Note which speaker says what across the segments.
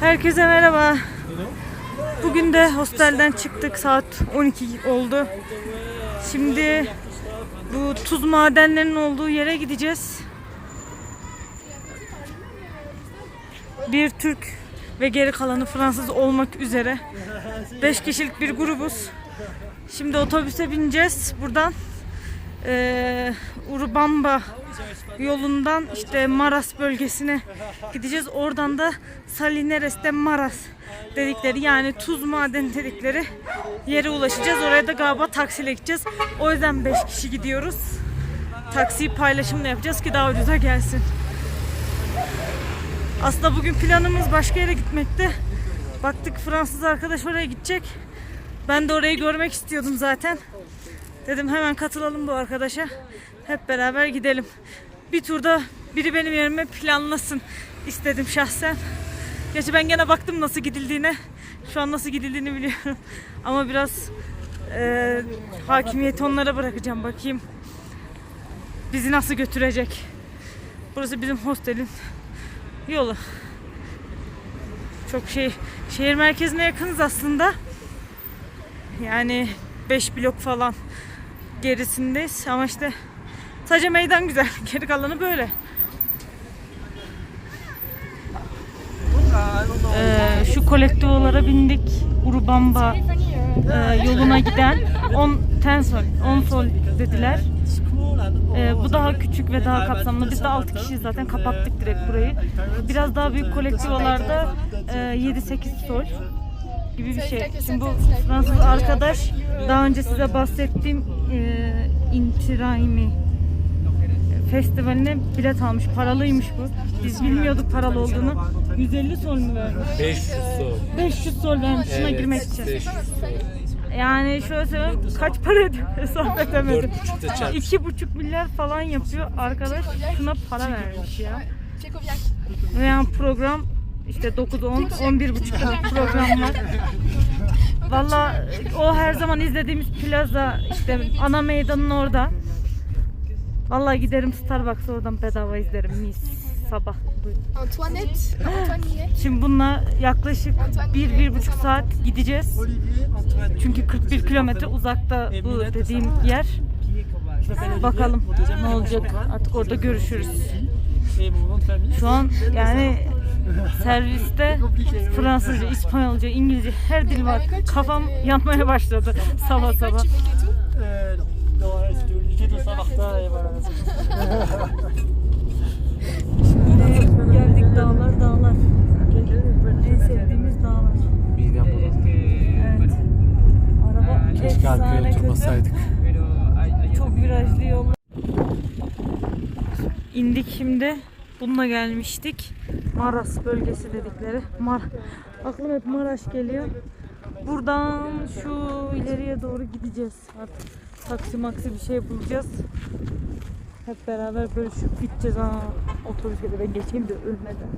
Speaker 1: Herkese merhaba. Bugün de hostelden çıktık. Saat 12 oldu. Şimdi bu tuz madenlerinin olduğu yere gideceğiz. Bir Türk ve geri kalanı Fransız olmak üzere 5 kişilik bir grubuz. Şimdi otobüse bineceğiz. Buradan eee Urubamba yolundan işte Maras bölgesine gideceğiz. Oradan da Salineres'te Maras dedikleri yani tuz maden dedikleri yere ulaşacağız. Oraya da galiba taksiyle gideceğiz. O yüzden 5 kişi gidiyoruz. Taksiyi paylaşımla yapacağız ki daha ucuza gelsin. Aslında bugün planımız başka yere gitmekti. Baktık Fransız arkadaş oraya gidecek. Ben de orayı görmek istiyordum zaten. Dedim hemen katılalım bu arkadaşa. Hep beraber gidelim. Bir turda biri benim yerime planlasın istedim şahsen. Gerçi ben gene baktım nasıl gidildiğine. Şu an nasıl gidildiğini biliyorum. Ama biraz e, hakimiyeti onlara bırakacağım. Bakayım bizi nasıl götürecek. Burası bizim hostelin yolu. Çok şey şehir merkezine yakınız aslında. Yani 5 blok falan gerisindeyiz ama işte sadece meydan güzel. Geri kalanı böyle. Ee, şu kolektivolara bindik. Urubamba e, yoluna giden 10 tensol, 10 sol dediler. Ee, bu daha küçük ve daha kapsamlı. Biz de 6 kişi zaten kapattık direkt burayı. Biraz daha büyük kolektivolarda e, 7-8 sol gibi bir şey. Şimdi bu Fransız arkadaş daha önce size bahsettiğim e, Intiraimi festivaline bilet almış. Paralıymış bu. Biz bilmiyorduk paralı olduğunu. 150 sol mu vermiş?
Speaker 2: 500 sol.
Speaker 1: 500 sol vermiş şuna
Speaker 2: Evet,
Speaker 1: girmek için.
Speaker 2: 500 sol.
Speaker 1: Yani şöyle söyleyeyim kaç para ediyor hesap edemedim.
Speaker 2: 4,5'ta çarp.
Speaker 1: 2,5 milyar falan yapıyor arkadaş şuna para vermiş ya. Ve yani program işte 9-10, 11.30 program var. Valla o her zaman izlediğimiz plaza işte ana meydanın orada. Valla giderim Starbucks'a oradan bedava izlerim mis sabah.
Speaker 3: Antoinette. Antoine
Speaker 1: Şimdi bununla yaklaşık 1-1,5 saat gideceğiz. Çünkü 41 kilometre uzakta bu dediğim yer. Bakalım ne olacak artık orada görüşürüz. Şu an yani serviste Fransızca, İspanyolca, İngilizce her dil var. Kafam yanmaya başladı sabah sabah. Şimdi geldik dağlar dağlar. En sevdiğimiz dağlar.
Speaker 2: Midem bulandı.
Speaker 1: Evet. Araba
Speaker 2: Keşke arkaya oturmasaydık.
Speaker 1: Çok virajlı yollar. İndik şimdi. Bununla gelmiştik. Maras bölgesi dedikleri. Mar Aklıma hep Maraş geliyor. Buradan şu ileriye doğru gideceğiz. Artık taksi maksi bir şey bulacağız. Hep beraber bölüşüp gideceğiz. Aa, otobüse de ben geçeyim de ölmeden.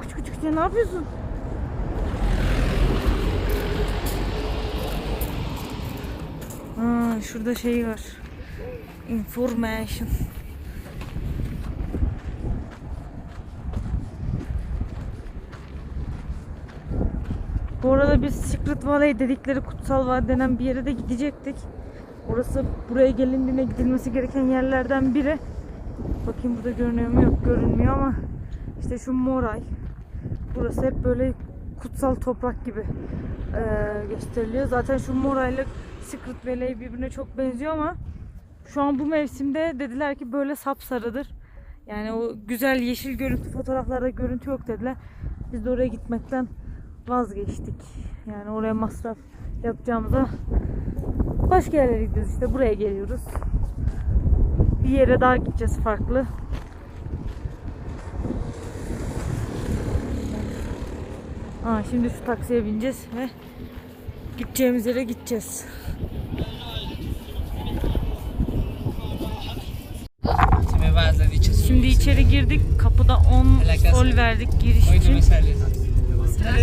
Speaker 1: Küçük küçük ne yapıyorsun? Ha, şurada şey var. Information. Biz Secret Valley dedikleri kutsal vadi denen bir yere de gidecektik. Orası buraya gelindiğinde gidilmesi gereken yerlerden biri. Bakayım burada görünüyor mu? Yok görünmüyor ama işte şu Moray. Burası hep böyle kutsal toprak gibi eee, gösteriliyor. Zaten şu Moray'la Secret Valley birbirine çok benziyor ama şu an bu mevsimde dediler ki böyle sapsarıdır. Yani o güzel yeşil görüntü fotoğraflarda görüntü yok dediler. Biz de oraya gitmekten vazgeçtik. Yani oraya masraf yapacağımıza başka yerlere gidiyoruz işte buraya geliyoruz. Bir yere daha gideceğiz farklı. Aa, şimdi şu taksiye bineceğiz ve gideceğimiz yere gideceğiz. Şimdi içeri girdik. Kapıda 10 sol verdik giriş için.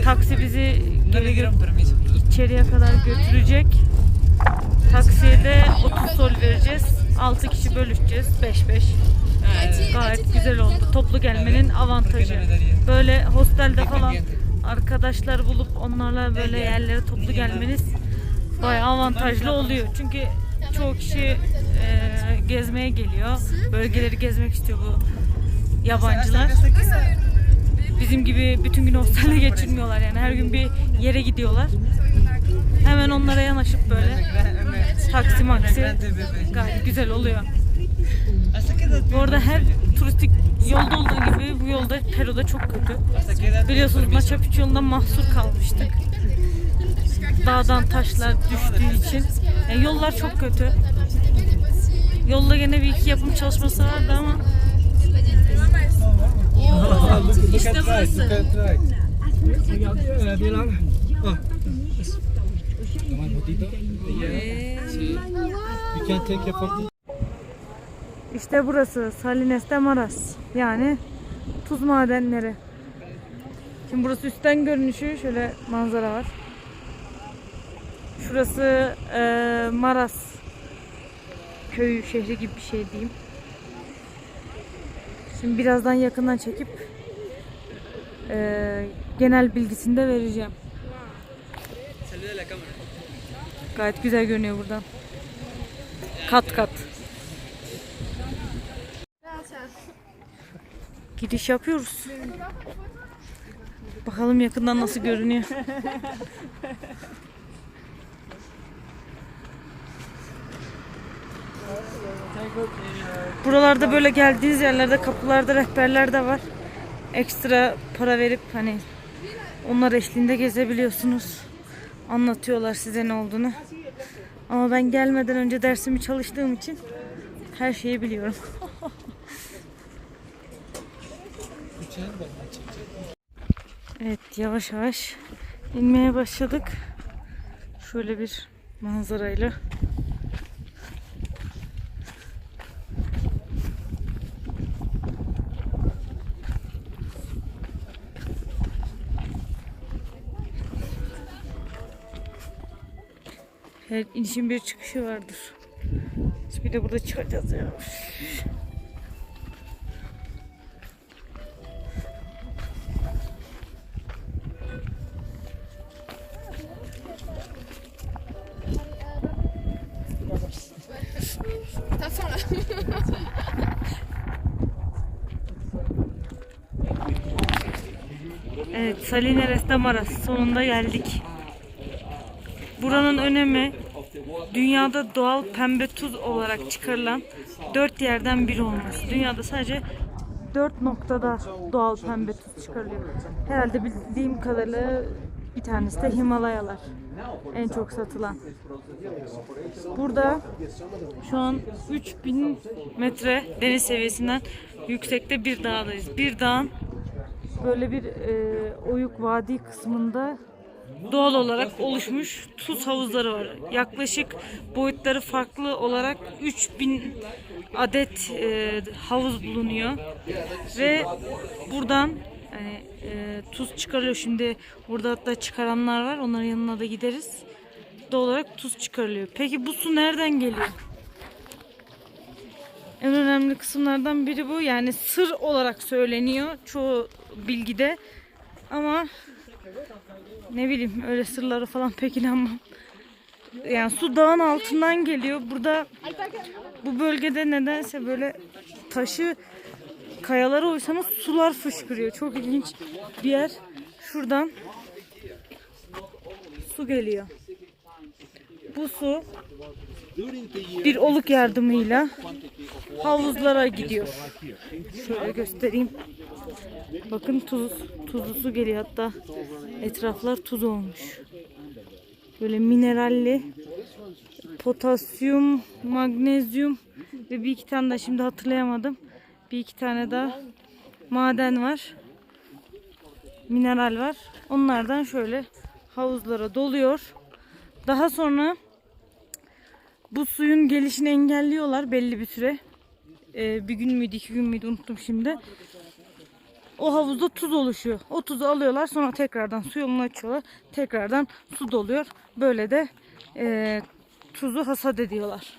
Speaker 1: Taksi bizi geri içeriye kadar götürecek. Taksiye de 30 sol vereceğiz. 6 kişi bölüşeceğiz. 5 5. Gayet güzel oldu. Toplu gelmenin avantajı. Böyle hostelde falan arkadaşlar bulup onlarla böyle yerlere toplu gelmeniz bayağı avantajlı oluyor. Çünkü çoğu kişi e, gezmeye geliyor. Bölgeleri gezmek istiyor bu yabancılar. Bizim gibi bütün gün hostelde geçirmiyorlar yani her gün bir yere gidiyorlar. Hemen onlara yanaşıp böyle taksi maksi gayet güzel oluyor. Bu arada her turistik yolda olduğu gibi bu yolda Peru'da çok kötü. Biliyorsunuz Machu Picchu yolunda mahsur kalmıştık. Dağdan taşlar düştüğü için. Yani yollar çok kötü. Yolda gene bir iki yapım çalışması vardı ama işte burası. İşte burası Salines de Maras. Yani tuz madenleri. Şimdi burası üstten görünüşü şöyle manzara var. Şurası eee, Maras köyü şehri gibi bir şey diyeyim. Şimdi birazdan yakından çekip eee, genel bilgisini de vereceğim. Gayet güzel görünüyor buradan. Kat kat. Gidiş yapıyoruz. Bakalım yakından nasıl görünüyor. Buralarda böyle geldiğiniz yerlerde kapılarda rehberler de var. Ekstra para verip hani onlar eşliğinde gezebiliyorsunuz. Anlatıyorlar size ne olduğunu. Ama ben gelmeden önce dersimi çalıştığım için her şeyi biliyorum. Evet yavaş yavaş inmeye başladık. Şöyle bir manzarayla. Her inişin bir çıkışı vardır. Biz bir de burada çıkacağız ya. Evet, Salines de Maras sonunda geldik. Buranın önemi dünyada doğal pembe tuz olarak çıkarılan dört yerden biri olması. Dünyada sadece dört noktada doğal pembe tuz çıkarılıyor. Herhalde bildiğim kadarıyla bir tanesi de Himalayalar. En çok satılan. Burada şu an 3000 metre deniz seviyesinden yüksekte bir dağdayız. Bir dağın böyle bir e, oyuk vadi kısmında doğal olarak oluşmuş tuz havuzları var. Yaklaşık boyutları farklı olarak 3000 adet e, havuz bulunuyor ve buradan yani, e, tuz çıkarılıyor. Şimdi burada hatta çıkaranlar var. Onların yanına da gideriz. Doğal olarak tuz çıkarılıyor. Peki bu su nereden geliyor? En önemli kısımlardan biri bu. Yani sır olarak söyleniyor çoğu bilgide. Ama ne bileyim öyle sırları falan pek inanmam. Yani su dağın altından geliyor. Burada bu bölgede nedense böyle taşı kayalara oysanız sular fışkırıyor. Çok ilginç bir yer. Şuradan su geliyor. Bu su bir oluk yardımıyla havuzlara gidiyor. Şöyle göstereyim. Bakın tuz, tuzlu geliyor hatta etraflar tuz olmuş. Böyle mineralli potasyum, magnezyum ve bir iki tane de şimdi hatırlayamadım. Bir iki tane daha maden var. Mineral var. Onlardan şöyle havuzlara doluyor. Daha sonra bu suyun gelişini engelliyorlar belli bir süre. Ee, bir gün müydü iki gün müydü unuttum şimdi. O havuzda tuz oluşuyor. O tuzu alıyorlar sonra tekrardan su yolunu açıyorlar. Tekrardan su doluyor. Böyle de e, tuzu hasat ediyorlar.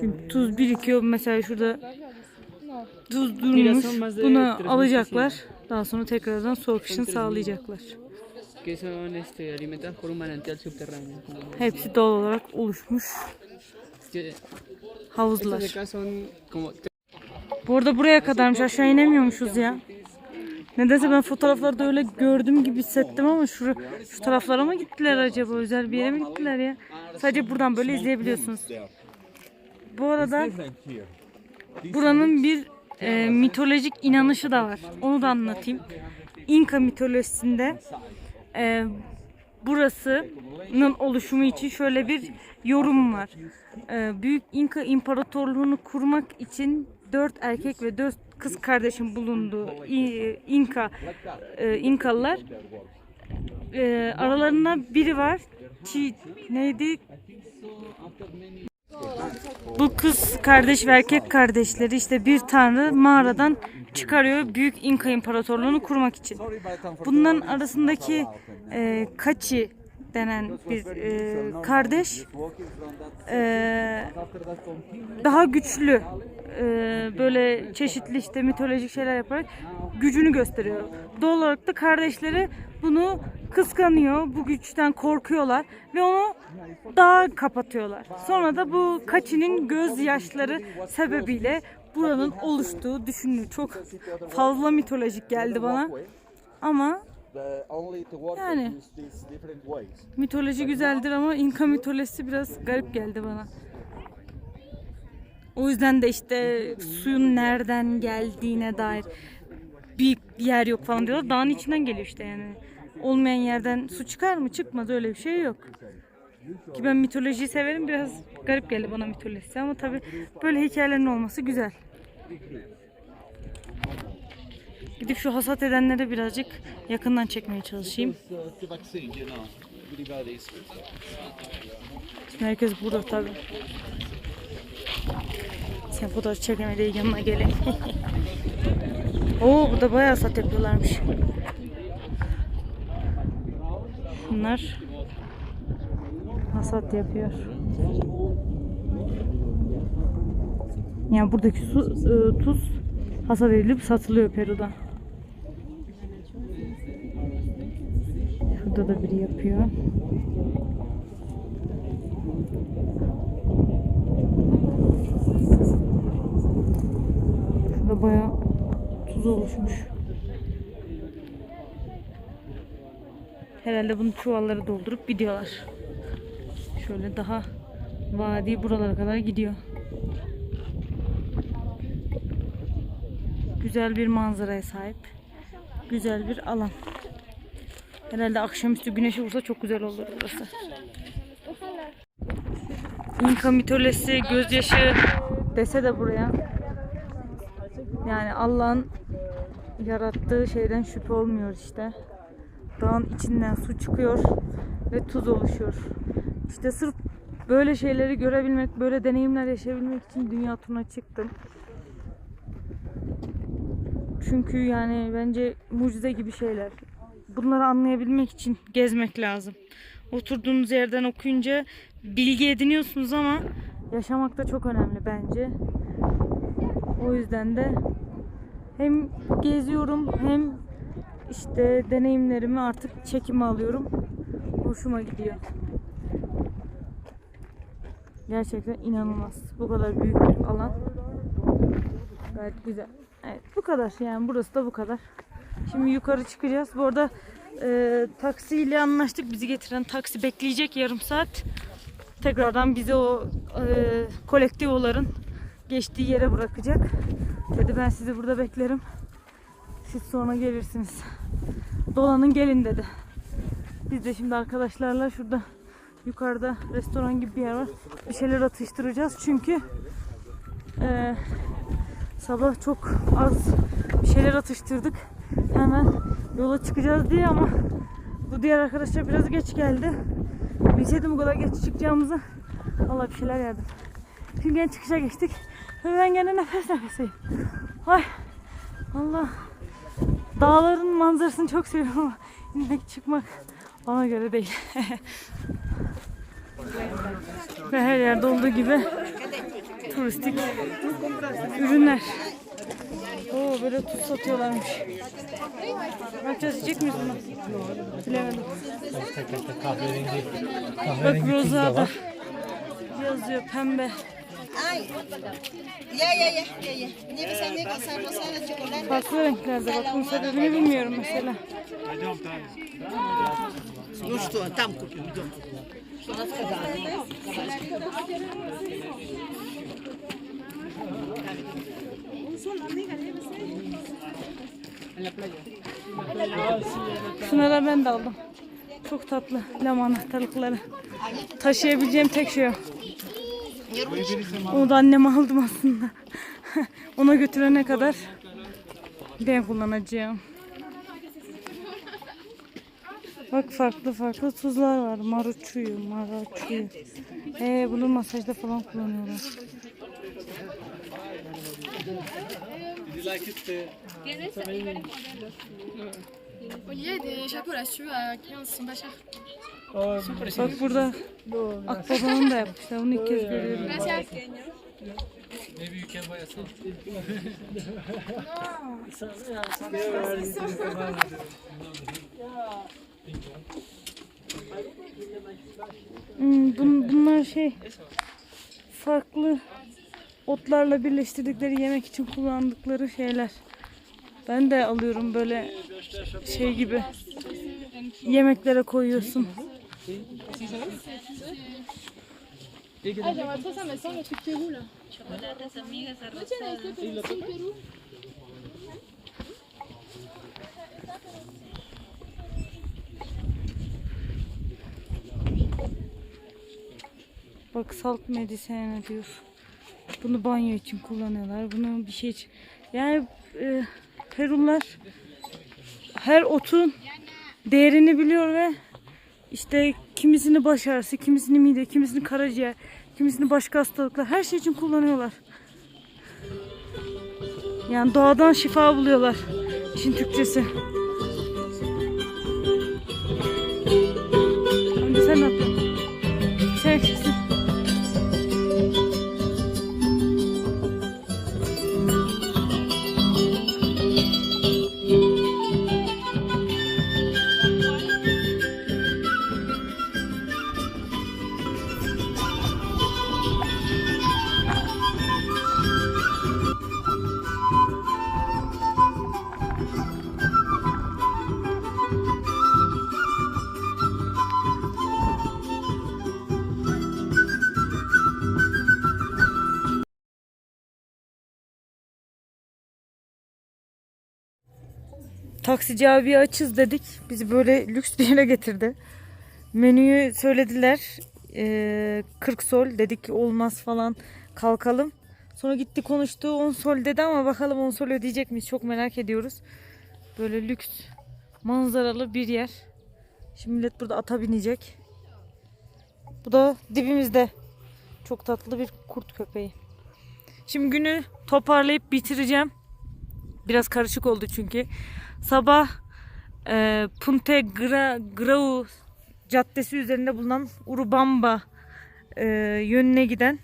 Speaker 1: Şimdi tuz birikiyor mesela şurada tuz durmuş. Bunu alacaklar. Daha sonra tekrardan soğuk işini sağlayacaklar. Hepsi doğal olarak oluşmuş havuzlar. Bu arada buraya kadarmış aşağı inemiyormuşuz ya. Nedense ben fotoğraflarda öyle gördüm gibi hissettim ama şu, şu taraflara mı gittiler acaba? Özel bir yere mi gittiler ya? Sadece buradan böyle izleyebiliyorsunuz. Bu arada buranın bir e, mitolojik inanışı da var. Onu da anlatayım. İnka mitolojisinde e, burasının oluşumu için şöyle bir yorum var. E, Büyük İnka İmparatorluğunu kurmak için dört erkek ve dört kız kardeşin bulunduğu İnka e, İnkalılar e, aralarında biri var. Çi, neydi? Bu kız kardeş ve erkek kardeşleri işte bir tanrı mağaradan çıkarıyor Büyük İnka İmparatorluğunu kurmak için. Bunların arasındaki e, Kaçi denen bir e, kardeş e, daha güçlü e, böyle çeşitli işte mitolojik şeyler yaparak gücünü gösteriyor. Doğal olarak da kardeşleri bunu kıskanıyor, bu güçten korkuyorlar ve onu dağa kapatıyorlar. Sonra da bu Kaçi'nin gözyaşları sebebiyle buranın oluştuğu düşünülüyor. Çok fazla mitolojik geldi bana. Ama yani mitoloji güzeldir ama İnka mitolojisi biraz garip geldi bana. O yüzden de işte suyun nereden geldiğine dair bir yer yok falan diyorlar. Dağın içinden geliyor işte yani. Olmayan yerden su çıkar mı? Çıkmaz öyle bir şey yok. Ki ben mitolojiyi severim biraz garip geldi bana mitolojisi ama tabi böyle hikayelerin olması güzel. Gidip şu hasat edenlere birazcık yakından çekmeye çalışayım. Herkes burada tabi. Sen fotoğraf çekemediği yanına gelin. Oo burada bayağı hasat yapıyorlarmış. Bunlar hasat yapıyor. Yani buradaki su, e, tuz hasat edilip satılıyor Peru'da. Şurada da biri yapıyor. Şurada bayağı tuz oluşmuş. Herhalde bunu çuvallara doldurup gidiyorlar. Şöyle daha vadi buralara kadar gidiyor. Güzel bir manzaraya sahip. Güzel bir alan. Herhalde akşamüstü güneşi vursa çok güzel olur burası. İnka mitolojisi, gözyaşı dese de buraya. Yani Allah'ın yarattığı şeyden şüphe olmuyor işte. Dağın içinden su çıkıyor ve tuz oluşuyor. İşte sırf böyle şeyleri görebilmek, böyle deneyimler yaşayabilmek için dünya turuna çıktım. Çünkü yani bence mucize gibi şeyler. Bunları anlayabilmek için gezmek lazım. Oturduğunuz yerden okuyunca bilgi ediniyorsunuz ama yaşamak da çok önemli bence. O yüzden de hem geziyorum hem işte deneyimlerimi artık çekime alıyorum. Hoşuma gidiyor. Gerçekten inanılmaz. Bu kadar büyük bir alan. Gayet güzel. Evet bu kadar yani burası da bu kadar. Şimdi yukarı çıkacağız. Bu arada e, taksiyle anlaştık. Bizi getiren taksi bekleyecek yarım saat. Tekrardan bizi o e, kolektivoların geçtiği yere bırakacak. Dedi ben sizi burada beklerim. Siz sonra gelirsiniz. Dolanın gelin dedi. Biz de şimdi arkadaşlarla şurada yukarıda restoran gibi bir yer var. Bir şeyler atıştıracağız çünkü e, sabah çok az bir şeyler atıştırdık. Hemen yola çıkacağız diye ama bu diğer arkadaşlar biraz geç geldi. Bilseydim bu kadar geç çıkacağımızı Allah bir şeyler yerdim. Şimdi gene çıkışa geçtik. Ben gene nefes nefeseyim. Ay Allah. Dağların manzarasını çok seviyorum ama inmek çıkmak bana göre değil. Ve her yerde olduğu gibi turistik ürünler. Oo böyle tuz satıyorlarmış. Ne yapacağız yiyecek miyiz bunu? Bilemedim. Bak
Speaker 2: Kahverengi
Speaker 1: roza da yazıyor pembe.
Speaker 4: Ay. Ya ya ya ya ya. Ne bir sen ne kasar masala çikolata.
Speaker 1: Farklı renklerde bak bunun sebebini bilmiyorum mesela. Şunlara ben de aldım. Çok tatlı lam anahtarlıkları. Taşıyabileceğim tek şey o. Onu da anneme aldım aslında. Ona götürene kadar ben kullanacağım. Bak farklı farklı tuzlar var. Maruçuyu, maraçuyu. Ee, bunu masajda falan kullanıyorlar.
Speaker 3: Y a des chapeaux là-dessus à 15, ils sont pas chers.
Speaker 1: Bak burada akbabanın da yapmışlar. Onu ilk kez görüyorum.
Speaker 2: Ne büyük ev bayası.
Speaker 1: Hmm, bun- bunlar şey farklı otlarla birleştirdikleri yemek için kullandıkları şeyler. Ben de alıyorum böyle şey gibi. Yemeklere koyuyorsun.
Speaker 3: Ah, j'aimerais trop ça, mais sans le truc Pérou là. Ouais, tiens, là, Pérou. Pérou.
Speaker 1: Bak salt medisine diyor. Bunu banyo için kullanıyorlar. Bunu bir şey için. Yani e, Peruliler her otun değerini biliyor ve işte kimisini baş ağrısı, kimisini mide, kimisini karaciğer, kimisini başka hastalıklar her şey için kullanıyorlar. Yani doğadan şifa buluyorlar. İşin Türkçesi. Taksici abiye açız dedik. Bizi böyle lüks bir yere getirdi. Menüyü söylediler. Ee, 40 sol dedik olmaz falan kalkalım. Sonra gitti konuştu 10 sol dedi ama bakalım 10 sol ödeyecek miyiz çok merak ediyoruz. Böyle lüks manzaralı bir yer. Şimdi millet burada ata binecek. Bu da dibimizde. Çok tatlı bir kurt köpeği. Şimdi günü toparlayıp bitireceğim. Biraz karışık oldu çünkü. Sabah e, Punte Gra, Grau Caddesi üzerinde bulunan Urubamba e, yönüne giden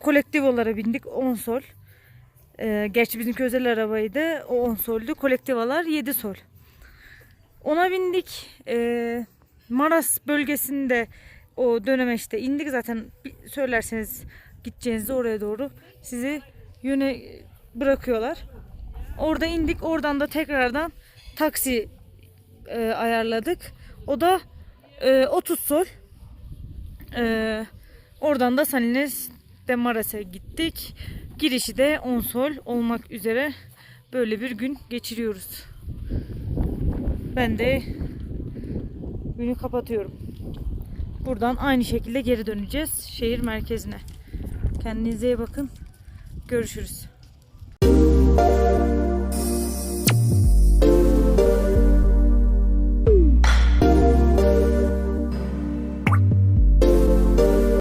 Speaker 1: kolektivalara bindik 10 sol. E, gerçi bizimki özel arabaydı. O 10 soldü. Kolektivalar 7 sol. Ona bindik. E, Maras bölgesinde o dönemeçte indik. Zaten söylerseniz gideceğinizde oraya doğru sizi yöne bırakıyorlar. Orada indik. Oradan da tekrardan taksi e, ayarladık. O da e, 30 sol. E, oradan da Salines de Maras'a gittik. Girişi de 10 sol olmak üzere böyle bir gün geçiriyoruz. Ben de günü kapatıyorum. Buradan aynı şekilde geri döneceğiz şehir merkezine. Kendinize iyi bakın. Görüşürüz.